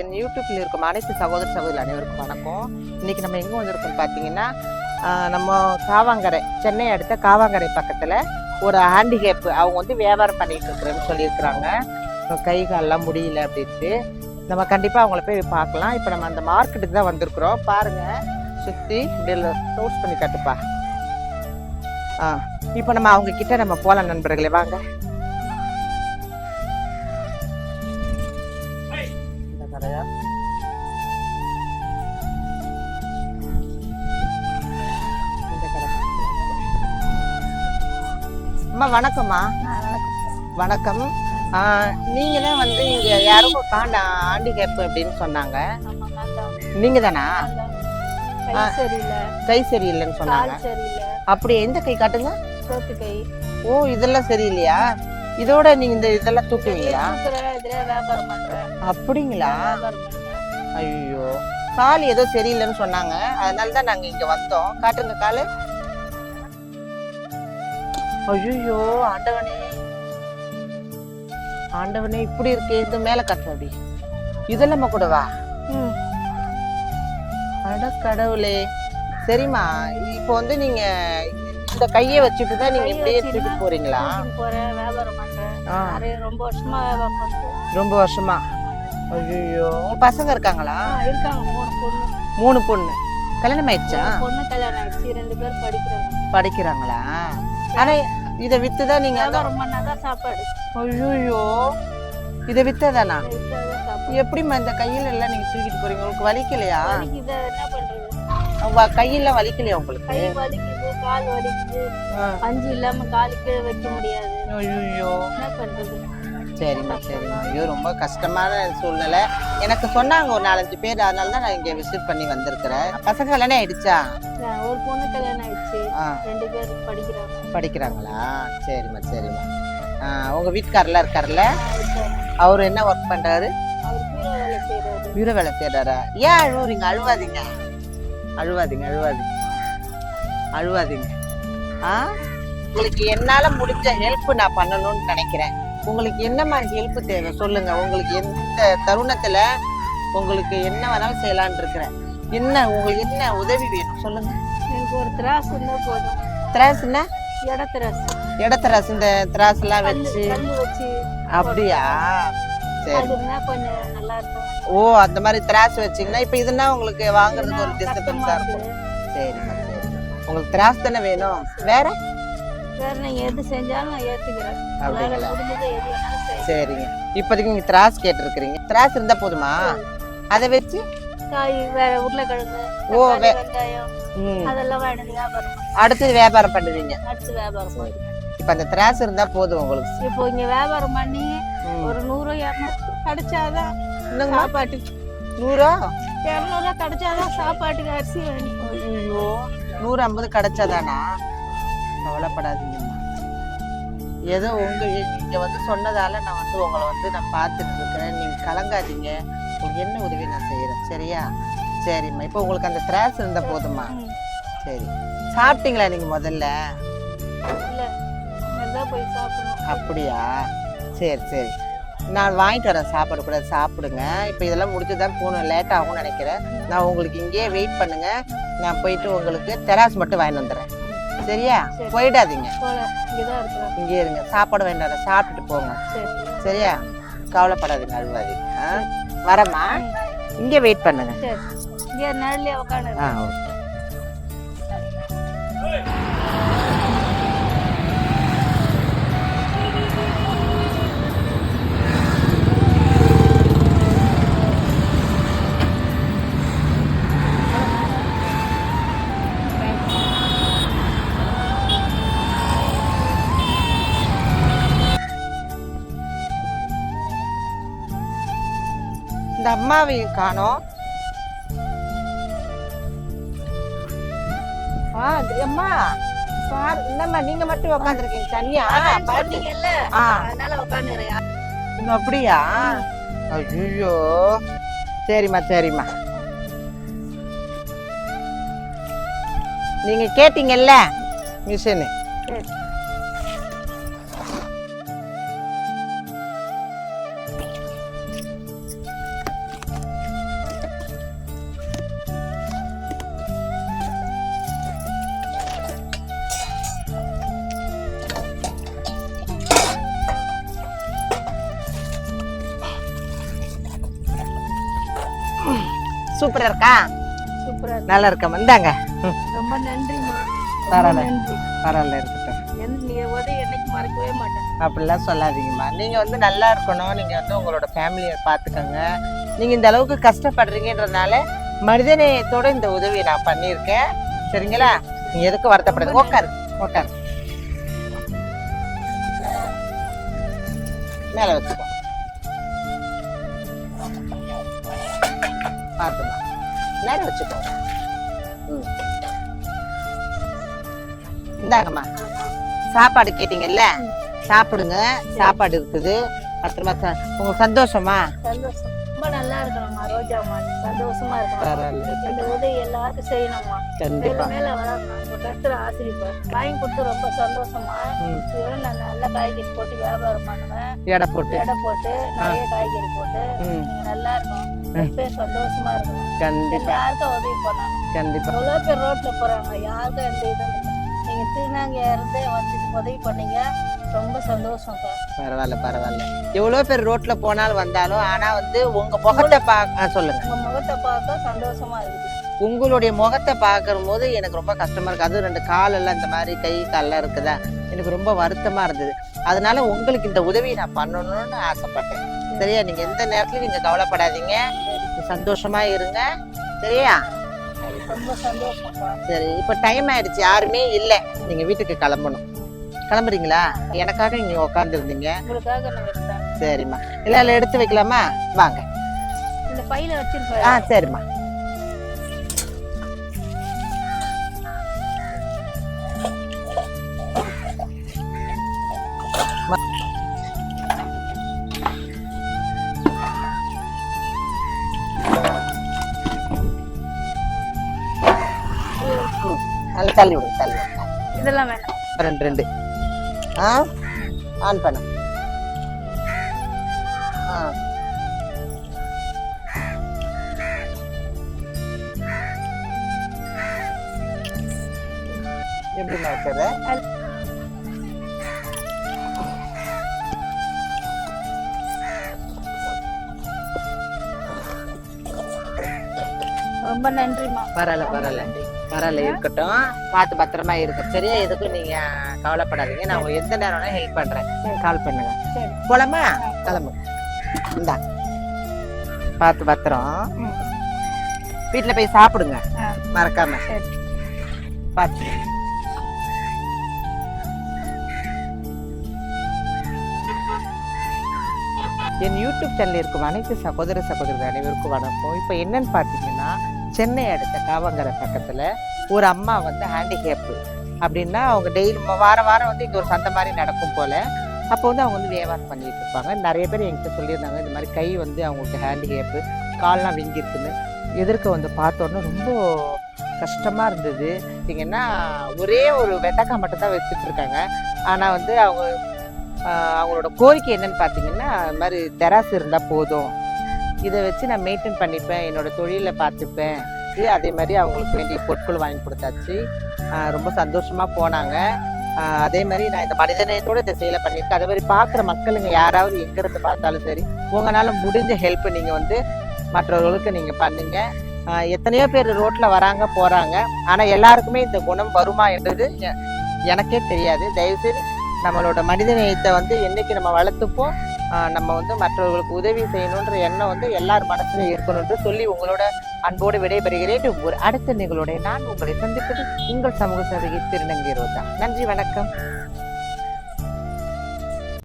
என் இருக்கும் அனைத்து சகோதர சகோதரி அனைவருக்கும் வணக்கம். இன்னைக்கு நம்ம எங்கே வந்திருக்கோம் பார்த்தீங்கன்னா நம்ம காவாங்கரை சென்னை அடுத்த காவாங்கரை பக்கத்தில் ஒரு ஹேண்டிகேப் அவங்க வந்து வியாபாரம் பண்ணிட்டு இருக்கிறேன்னு சொல்லியிருக்கிறாங்க. கை காலெலாம் முடியல அப்படின்ட்டு. நம்ம கண்டிப்பாக அவங்கள போய் பார்க்கலாம். இப்போ நம்ம அந்த மார்க்கெட்டுக்கு தான் வந்திருக்கிறோம். பாருங்கள் சுற்றி இப்படி க்ளோஸ் பண்ணி கட்டுப்பா. ஆ இப்போ நம்ம அவங்கக்கிட்ட நம்ம போகலாம் நண்பர்களே வாங்க. அம்மா வணக்கம்மா. வணக்கம். ஆ, நீங்க தான் வந்து இங்க யாரும் காண்ட ஹேண்டிகேப் அப்படின்னு சொன்னாங்க. நீங்க தானா. கை சரியில்லை. கை சரியில்லைன்னு சொன்னாங்க. அப்படி எந்த கை காட்டுங்க? ஓ இதெல்லாம் சரியில்லையா? இதோட நீங்க இந்த இதெல்லாம் தூக்குவீங்களா? அப்படிங்களா? ஐயோ. கால் ஏதோ சரியில்லைன்னு சொன்னாங்க. அதனால தான் நாங்க இங்க வந்தோம். காட்டுங்க காலு. ஐயோ ஆண்டவனே. ஆண்டவனே இப்படி இருக்கே இது மேல கட்டுற அப்படி இதெல்லாம் கூடவா. அட கடவுளே. சரிம்மா இப்போ வந்து நீங்க இந்த கையை வச்சுட்டு தான் நீங்க இப்படியே தூக்கிட்டு போறீங்களா? போறேன் வியாபாரம் பண்றேன். ரொம்ப வருஷமா ரொம்ப வருஷமா? ஐயோ பசங்க இருக்காங்களா? இருக்காங்க மூணு பொண்ணு. மூணு பொண்ணு. கல்யாணம் ஆயிடுச்சா? பொண்ணு கல்யாணம் ஆயிடுச்சு ரெண்டு பேர் படிக்கிறாங்க. படிக்கிறாங்களா? ஆனா இத வித்துதான் நீங்க வியாபாரம் பண்ணாதான் சாப்பாடு. ஐயோ இத வித்ததானா? எப்படிம்மா இந்த கையில எல்லாம் நீங்க தூக்கிட்டு போறீங்க? உங்களுக்கு வலிக்கலையா? கையில வலிக்கலையா உங்களுக்கு? கால் வலிக்குது. பஞ்சு இல்லாம காலு கீழே வைக்க முடியாது. ஐயோ என்ன பண்றது? சரிம்மா சரிம்மா. ஐயோ ரொம்ப கஷ்டமான சூழ்நிலை. எனக்கு சொன்னாங்க ஒரு நாலஞ்சு பேர். அதனால தான் நான் இங்க விசிட் பண்ணி வந்திருக்கிறேன். பசங்க கல்யாணம் ஆயிடுச்சா? ஒரு பொண்ணு கல்யாணம் ஆயிடுச்சு. ரெண்டு பேர் படிக்கிறாங்க. படிக்கிறாங்களா? சரிம்மா சரிம்மா. உங்க வீட்டுக்காரர்லாம் இருக்காருல்ல? இருக்காரு. அவர் என்ன ஒர்க் பண்றாரு? வீர வேலை செய்யறாரா ஏன் அழுவுறீங்க? அழுவாதீங்க. அழுவாதீங்க அழுவாதீங்க. அழுவாதீங்க. ஆ? உங்களுக்கு என்னால முடிஞ்ச ஹெல்ப் நான் பண்ணணும்னு நினைக்கிறேன். உங்களுக்கு என்ன மாதிரி ஹெல்ப் தேவை? சொல்லுங்க. உங்களுக்கு எந்த தருணத்துல உங்களுக்கு என்ன வேணாலும் செய்யலாம்னு இருக்கிறேன். என்ன உங்களுக்கு என்ன உதவி வேணும்? சொல்லுங்க. எனக்கு ஒரு திராஸ் இருந்தா போதும். திராசுன்னா இட திராஸ். இடத்தராசு இந்த திராஸ் எல்லாம் வச்சு. அப்படியா? சரி. கொஞ்சம் நல்லா இருக்கும். ஓ அந்த மாதிரி திராஸ் வச்சீங்கன்னா இப்ப இதுனா உங்களுக்கு வாங்குறதுக்கு ஒரு கஷ்டமா டிஸ்டர்பன்ஸா இருக்கும். சரிம்மா சரிம்மா உங்களுக்கு திராஸ் தானே வேணும்? வேற? வேற நீங்க எது செஞ்சாலும் நான் அப்படிங்களா? சரிங்க. இப்போதைக்கு நீங்க திராஸ் கேட்டிருக்கிறீங்க. திராஸ் இருந்தா போதுமா? அதை வச்சு காய் வேற உருளைக்கிழங்கு ஓ, வே- வெங்காயம் ம், அதெல்லாம் வேணும் வியாபாரம். அடுத்தது வியாபாரம் பண்ணுவீங்க. அடுத்து வியாபாரம் பண்ணுவேன். இப்ப அந்த திராஸ் இருந்தா போதும் உங்களுக்கு. இப்போ இங்க வியாபாரம் பண்ணி. ஒரு நூறு இரநூறு கிடைச்சாதான் என்னங்கம்மா? சாப்பாட்டுக்கு நூறா? இரநூறுவா கிடைச்சாதான் சாப்பாட்டுக்கு அரிசி வேணும் ஐயோ நூறு ஐம்பது கிடைச்சாதானா? கவலைப்படாதீங்கம்மா. ஏதோ உங்க நீங்க வந்து சொன்னதால நான் வந்து உங்களை வந்து நான் பார்த்துட்டு இருக்கிறேன். நீங்க கலங்காதீங்க. உங்களுக்கு என்ன உதவி நான் செய்யறேன்? சரியா? சரிம்மா. இப்போ உங்களுக்கு அந்த திராஸ் இருந்தா போதுமா. சரி. சாப்பிட்டீங்களா நீங்க முதல்ல? அப்படியா? சரி சரி. நான் வாங்கிட்டு வரேன் சாப்பாடு கூட. சாப்பிடுங்க. இப்போ இதெல்லாம் முடிச்சு தான் போகணும். லேட் ஆகும்னு நினைக்கிறேன். நான் உங்களுக்கு இங்கேயே வெயிட் பண்ணுங்க. நான் போயிட்டு உங்களுக்கு தெராஸ் மட்டும் வாங்கிட்டு வந்துடுறேன். சரியா? சரி. போயிடாதீங்க. இங்கே இருங்க. சாப்பாடு வாங்கிட்டு வரேன். சாப்பிட்டுட்டு போங்க. சரி. சரியா? கவலைப்படாதீங்க அழுவாதீங்க. ஆ வரேம்மா இங்கே வெயிட் பண்ணுங்க. இங்க நிழலே உட்காந்து ஆ ஓகே. இந்த அம்மாவையும் காணோம். ஆ அம்மா பாரு என்னம்மா நீங்க மட்டும் உட்காந்துருக்கீங்க தனியா. பாட்டி சொன்னீங்கல்ல ஆ அதனால உட்காந்துக்கிறேன் இன்னும் அப்படியா? ஐயோ சரிம்மா சரிம்மா. நீங்க கேட்டீங்கல்ல மிஷினு. சூப்பரா இருக்கா? சூப்பரா நல்லா இருக்கா இந்தாங்க. ரொம்ப ரொம்ப பரவாயில்ல. நன்றி. பரவாயில்ல இருக்கட்டும் நீ மறக்கவே மாட்டேன். அப்படிலாம் சொல்லாதீங்கம்மா. நீங்க வந்து நல்லா இருக்கணும். நீங்க வந்து உங்களோட ஃபேமிலியை பார்த்துக்கோங்க நீங்க இந்த அளவுக்கு கஷ்டப்படுறீங்கன்றதுனால மனிதநேயத்தோட இந்த உதவியை நான் பண்ணியிருக்கேன். சரிங்களா? நீங்க எதுக்கு வருத்தப்படுறது உட்காரு உட்காரு மேல வச்சுக்கோ. பார்த்துமா நேரம் வச்சுக்கோ. ம். இந்தாங்கம்மா. சாப்பாடு கேட்டீங்கல்ல? சாப்பிடுங்க. சாப்பாடு இருக்குது. பத்திரமா சா- உங்களுக்கு சந்தோஷமா? சந்தோஷம். இருக்கணும்மா ரோஜாம்மா சந்தோஷமா இருக்கணும் இந்த உதவி எல்லாருக்கும் செய்யணும்மா. கண்டிப்பா. மேல வளரணும் கருத்துல ஆசிரியப்பா வாங்கி கொடுத்து ரொம்ப சந்தோஷமா நான் நல்ல காய்கறி போட்டு வியாபாரம் பண்ணுவேன். எடை போட்டு. எடை போட்டு நிறைய காய்கறி போட்டு நல்லா இருக்கணும். எப்பயும் சந்தோஷமா இருக்கணும். கண்டிப்பா. எல்லாருக்கும் உதவி பண்ணணும்? கண்டிப்பா. எவ்வளோ பேர் ரோட்ல போறாங்க? யாருக்கும் எந்த இதுவும் நீங்க திருநாங்க இருந்து வந்து உதவி பண்ணீங்க. ரொம்ப சந்தோஷம்ப்பா பரவாயில்ல பரவாயில்ல. எவ்வளவு பேர் ரோட்ல போனாலும் வந்தாலும் ஆனா வந்து உங்க முகத்தை பார்க்க சொல்லுங்க. உங்க முகத்தை பார்க்க சந்தோஷமா இருக்குது. உங்களுடைய முகத்தை பார்க்கும் போது எனக்கு ரொம்ப கஷ்டமா இருக்கு. அதுவும் ரெண்டு கால் எல்லாம் இந்த மாதிரி கை கால்லாம் இருக்குதா? எனக்கு ரொம்ப வருத்தமா இருந்தது. அதனால உங்களுக்கு இந்த உதவியை நான் பண்ணணும்னு ஆசைப்பட்டேன். சரியா? நீங்க எந்த நேரத்துலயும் நீங்க கவலைப்படாதீங்க. சந்தோஷமா இருங்க. சரியா? ரொம்ப சந்தோஷம்ப்பா சரி இப்போ டைம் ஆயிடுச்சு. யாருமே இல்லை. நீங்க வீட்டுக்கு கிளம்பணும். கிளம்புறீங்களா? எனக்காக இங்க உட்காந்துருந்தீங்க சரிம்மா. இல்லை இல்லை எடுத்து வைக்கலாமா? வாங்க. இந்த பையில ஆ வச்சிருப்பேன் சரிம்மா. நல்லா தள்ளி விடுங்க தள்ளி விடுங்க இதெல்லாம் வேணாம். ரெண்டு ரெண்டு. ஆ? ஆன் பண்ண. ஆ. எப்படி வைக்கிறது ரொம்ப நன்றிம்மா பரவாயில்ல பரவாயில்ல. பரவாயில்ல இருக்கட்டும். பார்த்து பத்திரமா இருக்கும் சரியா? எதுக்கும் நீங்க கவலைப்படாதீங்க. நான் உங்களுக்கு எந்த நேரம் வேணா ஹெல்ப் பண்றேன். கால் பண்ணுங்க. சரி. போலாமா? கிளம்பு. இந்தா. பார்த்து பத்திரம். வீட்டுல போய் சாப்பிடுங்க. மறக்காம. சரி. பார்த்து. என் யூடியூப் சேனல் இருக்கும் அனைத்து சகோதர சகோதரர்கள் அனைவருக்கும் வணக்கம். இப்போ என்னன்னு பார்த்தீங்கன்னா சென்னை அடுத்த காவங்கரை பக்கத்தில் ஒரு அம்மா வந்து ஹேண்டிகேப்பு அப்படின்னா அவங்க டெய்லி வாரம் வாரம் வந்து இங்கே ஒரு சந்தை மாதிரி நடக்கும் போல் அப்போ வந்து அவங்க வந்து வியாபாரம் பண்ணிட்டு இருப்பாங்க. நிறைய பேர் என்கிட்ட சொல்லியிருந்தாங்க இந்த மாதிரி கை வந்து அவங்களுக்கு ஹேண்டிகேப்பு கால்லாம் விங்கிருக்குன்னு. எதிர்க்க வந்து பார்த்தோன்னே ரொம்ப கஷ்டமாக இருந்தது. பார்த்தீங்கன்னா ஒரே ஒரு வெட்டக்கா மட்டும் தான் வச்சுட்டு இருக்காங்க. ஆனால் வந்து அவங்க அவங்களோட கோரிக்கை என்னன்னு பார்த்தீங்கன்னா இது மாதிரி தெராசு இருந்தால் போதும். இதை வச்சு நான் மெயின்டைன் பண்ணிப்பேன் என்னோட தொழிலை பார்த்துப்பேன். கொடுத்தாச்சு. அதே மாதிரி அவங்களுக்கு வேண்டிய பொருட்கள் வாங்கி கொடுத்தாச்சு. ரொம்ப சந்தோஷமாக போனாங்க. அதே மாதிரி நான் இந்த மனிதநேயத்தோட இந்த செயலை பண்ணியிருக்கேன். அதே மாதிரி பார்க்குற மக்களுங்க யாராவது எங்கிருந்து பார்த்தாலும் சரி உங்களால் முடிஞ்ச ஹெல்ப் நீங்கள் வந்து மற்றவர்களுக்கு நீங்கள் பண்ணுங்க. எத்தனையோ பேர் ரோட்டில் வராங்க போகிறாங்க ஆனால் எல்லாருக்குமே இந்த குணம் வருமா என்றது எனக்கே தெரியாது. தயவுசெய்து நம்மளோட மனிதநேயத்தை வந்து என்றைக்கு நம்ம வளர்த்துப்போம் நம்ம வந்து மற்றவர்களுக்கு உதவி செய்யணுன்ற எண்ணம் வந்து எல்லார் மனசுலையும் இருக்கணும்னு சொல்லி உங்களோட அன்போடு விடைபெறுகிறேன். ஒரு அடுத்த நிகழ்வுடைய நான் உங்களை சந்திப்பது உங்கள் சமூக சேவையை திருநங்கை ரோஜா நன்றி வணக்கம்.